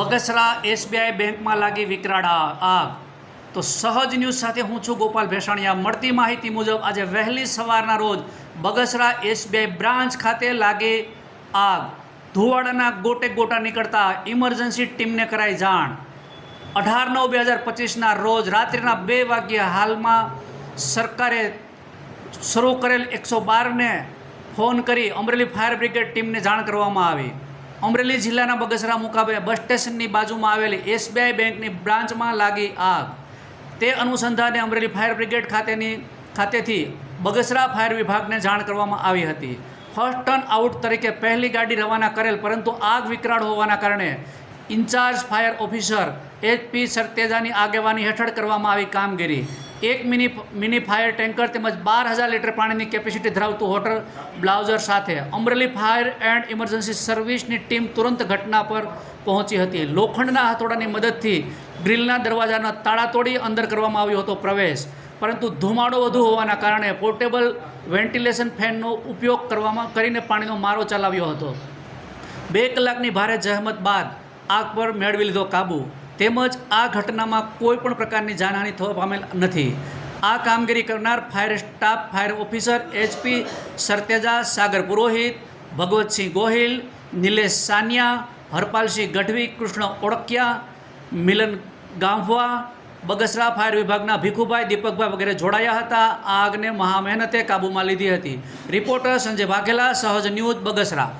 Bagasara SBI બેંકમાં લાગી વિકરાળ આગ. તો સહજ ન્યૂઝ સાથે હું છું ગોપાલ ભેસાણીયા. મળતી માહિતી મુજબ આજે વહેલી સવારના રોજ બગસરા એસબીઆઈ બ્રાન્ચ ખાતે લાગી આગ. ધુવાડાના ગોટે ગોટા નીકળતા ઇમરજન્સી ટીમને કરાઈ જાણ. અઢાર નવ બે હજાર પચીસના રોજ રાત્રિના બે વાગ્યે હાલમાં સરકારે શરૂ કરેલ એકસો બારને ફોન કરી અમરેલી ફાયર બ્રિગેડ ટીમને જાણ કરવામાં આવી. અમરેલી જિલ્લાના બગસરા મુકાબલે બસ સ્ટેશનની બાજુમાં આવેલી એસબીઆઈ બેંકની બ્રાન્ચમાં લાગી આગ. તે અનુસંધાને અમરેલી ફાયર બ્રિગેડ ખાતેની ખાતેથી બગસરા ફાયર વિભાગને જાણ કરવામાં આવી હતી. ફર્સ્ટ ટર્ન આઉટ તરીકે પહેલી ગાડી રવાના કરેલ, પરંતુ આગ વિકરાળ હોવાના કારણે ઇન્ચાર્જ ફાયર ઓફિસર એચપી સરતેજાની આગેવાની હેઠળ કરવામાં આવી કામગીરી. એક મિની મિની ફાયર ટેન્કર તેમજ બાર હજાર લીટર પાણીની કેપેસિટી ધરાવતું વોટર બ્લાઉઝર સાથે અમરેલી ફાયર એન્ડ ઇમરજન્સી સર્વિસની ટીમ તુરંત ઘટના પર પહોંચી હતી. લોખંડના હથોડાની મદદથી ગ્રીલના દરવાજાના તાળા તોડી અંદર કરવામાં આવ્યો હતો પ્રવેશ. પરંતુ ધુમાડો વધુ હોવાના કારણે પોર્ટેબલ વેન્ટિલેશન ફેનનો ઉપયોગ કરવામાં કરીને પાણીનો મારો ચલાવ્યો હતો. બે કલાકની ભારે જહેમત બાદ આગ પર મેળવી લીધો કાબુ. તેમજ આ ઘટનામાં કોઈ પણ પ્રકારની જાનહાનિ થવા પામેલ નથી. આ કામગીરી કરનાર fire staff, fire officer, HP Sarteja, Sagar Purohit, Bhagwatsinh Gohil, Nilesh Sania, Harpalsinh Gadhvi, Krishna Olakiya, Milan Gambhava, Bagasara fire વિભાગના ભીખુભાઈ, દીપકભાઈ વગેરે જોડાયા હતા. આ આગને મહા મહેનતે કાબૂમાં લીધી હતી. રિપોર્ટર સંજય વાઘેલા, સહજ ન્યૂઝ બગસરા.